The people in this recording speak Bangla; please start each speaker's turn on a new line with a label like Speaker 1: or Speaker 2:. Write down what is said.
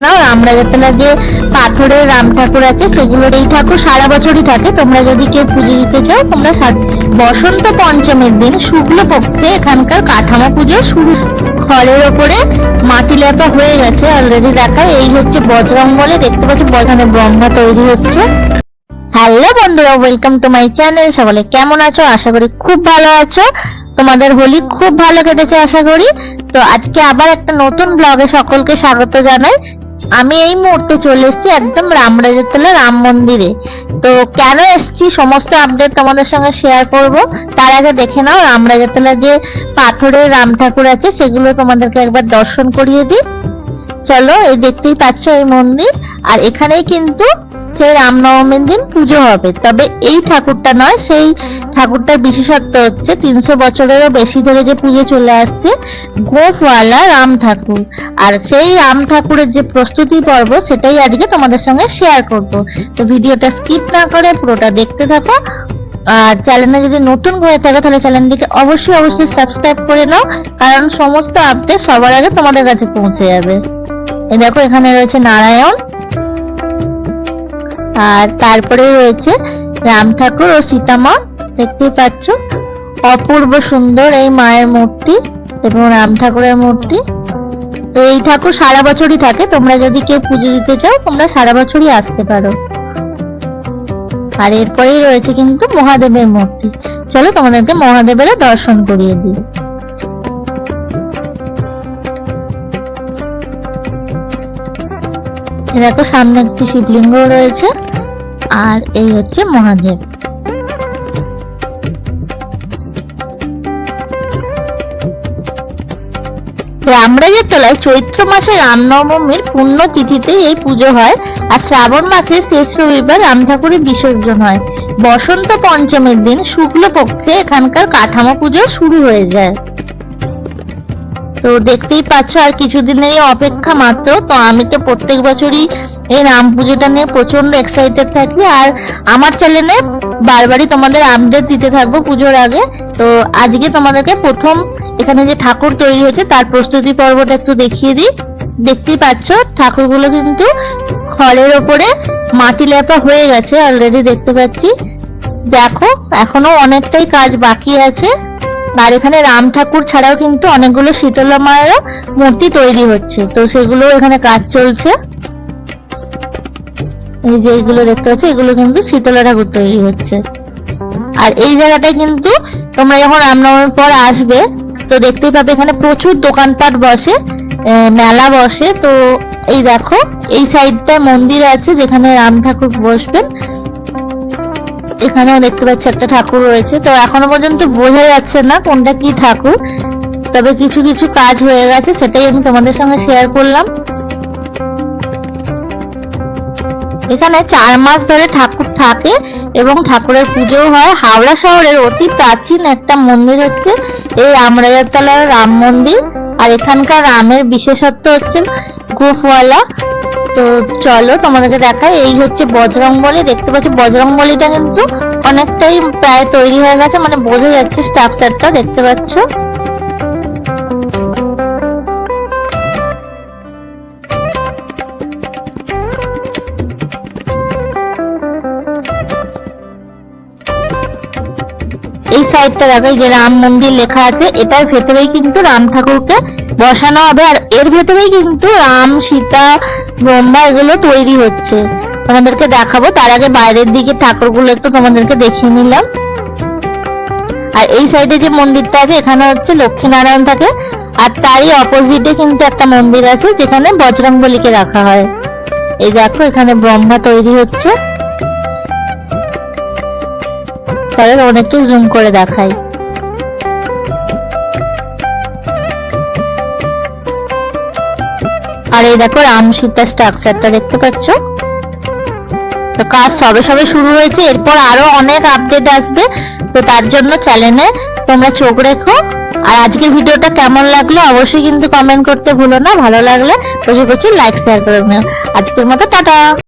Speaker 1: না রামরাজাতলা যে পাথরের রাম ঠাকুর আছে সেগুলোর এই ঠাকুর সারা বছরই থাকে। তোমরা যদি কেউ পুজো দিতে চাও, তোমরা বসন্ত পঞ্চমীর দিন শুক্ল পক্ষে এখানকার কাঠামো পুজো শুরু। খড়ের ওপরে মাটি লেপা হয়ে গেছে অলরেডি দেখায় এই হচ্ছে বজরং বলে দেখতে পাচ্ছ বজনে ব্রহ্মা তৈরি হচ্ছে। হ্যালো বন্ধুরা ওয়েলকাম টু মাই চ্যানেল সকলে কেমন আছো? আশা করি খুব ভালো আছো। তোমাদের হোলি খুব ভালো কেটেছে, আশা করি। তো আজকে আবার একটা নতুন ব্লগে সকলকে স্বাগত জানাই। আমি এই মুহূর্তে চলে এসেছি একদম রামরাজতলা রাম মন্দিরে। তো কেন এসেছি? সমস্ত আপডেট তোমাদের সঙ্গে শেয়ার করব। তার আগে দেখে নাও রামরাজতলা যে পাথরের রাম ঠাকুর আছে, সেগুলো তোমাদেরকে একবার দর্শন করিয়ে দিই। চলো, এই দেখতেই পাচ্ছ এই মন্দির। আর এখানেই কিন্তু সেই রামনবমীর দিন পুজো হবে। তবে এই ঠাকুরটা নয়, সেই ঠাকুরটার বিশেষত্ব হচ্ছে তিনশো বছরেরও বেশি ধরে যে পুজো চলে আসছে গোফওয়ালা রাম ঠাকুর। আর সেই রাম ঠাকুরের যে প্রস্তুতি পর্ব, সেটাই আজকে তোমাদের সঙ্গে শেয়ার করব। তো ভিডিওটা স্কিপ না করে পুরোটা দেখতে থাকো। আর চ্যানেলে যদি নতুন হয়ে থাকে, তাহলে চ্যানেলটিকে অবশ্যই অবশ্যই সাবস্ক্রাইব করে নাও, কারণ সমস্ত আপডেট সবার আগে তোমাদের কাছে পৌঁছে যাবে। এই দেখো, এখানে রয়েছে নারায়ণ আর তারপরে রয়েছে রাম ঠাকুর ও সীতামা, দেখতেই পাচ্ছ। অপূর্ব সুন্দর এই মায়ের মূর্তি এবং রাম ঠাকুরের মূর্তি। তো এই ঠাকুর সারা বছরই থাকে, তোমরা যদি কেউ পুজো দিতে চাও, তোমরা সারা বছরই আসতে পারো। আর এরপরেই রয়েছে কিন্তু মহাদেবের মূর্তি। চলো তোমাদেরকে মহাদেবের দর্শন করিয়ে দিই। দেখো, সামনে একটি শিবলিঙ্গ রয়েছে, আর এই হচ্ছে মহাদেব। রামরাজের তলায় চৈত্র মাসে রামনবমীর পুণ্য তিথিতে এই পুজো হয়, আর শ্রাবণ মাসে শেষ রবিবার রাম ঠাকুরের বিসর্জন হয়। বসন্ত পঞ্চমীর দিন শুক্লপক্ষে এখানকার কাঠামো পুজো শুরু হয়ে যায়। তো দেখতেই পাচ্ছ, আর কিছুদিনেরই অপেক্ষা মাত্র। তো আমি তো প্রত্যেক বছরই এই রাম পুজোটা নিয়ে প্রচণ্ড এক্সাইটেড থাকি, আর আমার চ্যানেলে বারবারই তোমাদের আপডেট দিতে থাকব পুজোর আগে। তো আজকে তোমাদেরকে প্রথম এখানে যে ঠাকুর তৈরি হয়েছে, তার প্রস্তুতি পর্বটা একটু দেখিয়ে দিই। দেখতেই পাচ্ছ, ঠাকুরগুলো কিন্তু খড়ের ওপরে মাটি লেপা হয়ে গেছে অলরেডি দেখতে পাচ্ছি। দেখো, এখনও অনেকটাই কাজ বাকি আছে। আর এখানে রাম ঠাকুর ছাড়াও কিন্তু অনেকগুলো শীতলা মায়েরও মূর্তি তৈরি হচ্ছে। তো সেগুলো এখানে কাজ চলছে। এই যে এইগুলো দেখতে পাচ্ছ, এগুলো কিন্তু শীতলা ঠাকুর তৈরি হচ্ছে। আর এই জায়গাটায় কিন্তু তোমরা যখন রামনবমীর পর আসবে, তো দেখতেই পাবে এখানে প্রচুর দোকানপাট বসে মেলা বসে। তো এই দেখো, এই সাইডটায় মন্দির আছে যেখানে রাম ঠাকুর বসবেন। এখানেও দেখতে পাচ্ছি একটা ঠাকুর রয়েছে। তো এখনও পর্যন্ত বোঝা যাচ্ছে না কোনটা কি ঠাকুর। তবে কিছু কিছু কাজ হয়ে গেছে, সেটাই আমি তোমাদের সঙ্গে শেয়ার করলাম। এখানে চার মাস ধরে ঠাকুর থাকে এবং ঠাকুরের পুজো হয়। হাওড়া শহরের অতি প্রাচীন একটা মন্দির হচ্ছে এই আমরাজাতলার রাম মন্দির। আর এখানকার রামের বিশেষত্ব হচ্ছে গোফওয়ালা তো চলো তোমাদেরকে দেখাই, এই হচ্ছে বজরং বলি দেখতে পাচ্ছ বজরং বলিটা কিন্তু অনেকটাই প্রায় তৈরি হয়ে গেছে মানে বোঝা যাচ্ছে স্ট্রাকচারটা দেখতে পাচ্ছ? সাইডটা দেখো যে রাম মন্দির লেখা আছে, এটার ভেতরেই কিন্তু রাম ঠাকুরকে বসানো হবে। আর এর ভেতরেই কিন্তু রাম, সীতা, ব্রহ্মা এগুলো তৈরি হচ্ছে। তোমাদেরকে দেখাবো, তার আগে বাইরের দিকে ঠাকুরগুলো একটু তোমাদেরকে দেখিয়ে নিলাম। আর এই সাইডে যে মন্দিরটা আছে, এখানে হচ্ছে লক্ষ্মীনারায়ণ থাকে। আর তারই অপোজিটে কিন্তু একটা মন্দির আছে, যেখানে বজরংবলীকে রাখা হয়। এই দেখো, এখানে ব্রহ্মা তৈরি হচ্ছে। তোমাদের একটু জুম করে দেখাই। আর এই দেখো রাম সীতা স্ট্রাকচারটা দেখতে পাচ্ছ? তো কাজ সবে সবে শুরু হয়েছে, এরপর আরও অনেক আপডেট আসবে। তো তার জন্য চ্যানেলে তোমরা চোখ রেখো। আর আজকের ভিডিওটা কেমন লাগল অবশ্যই কিন্তু কমেন্ট করতে ভুলো না, ভালো লাগলে প্রচুর প্রচুর লাইক শেয়ার করে নিও আজকের মতো টাটা!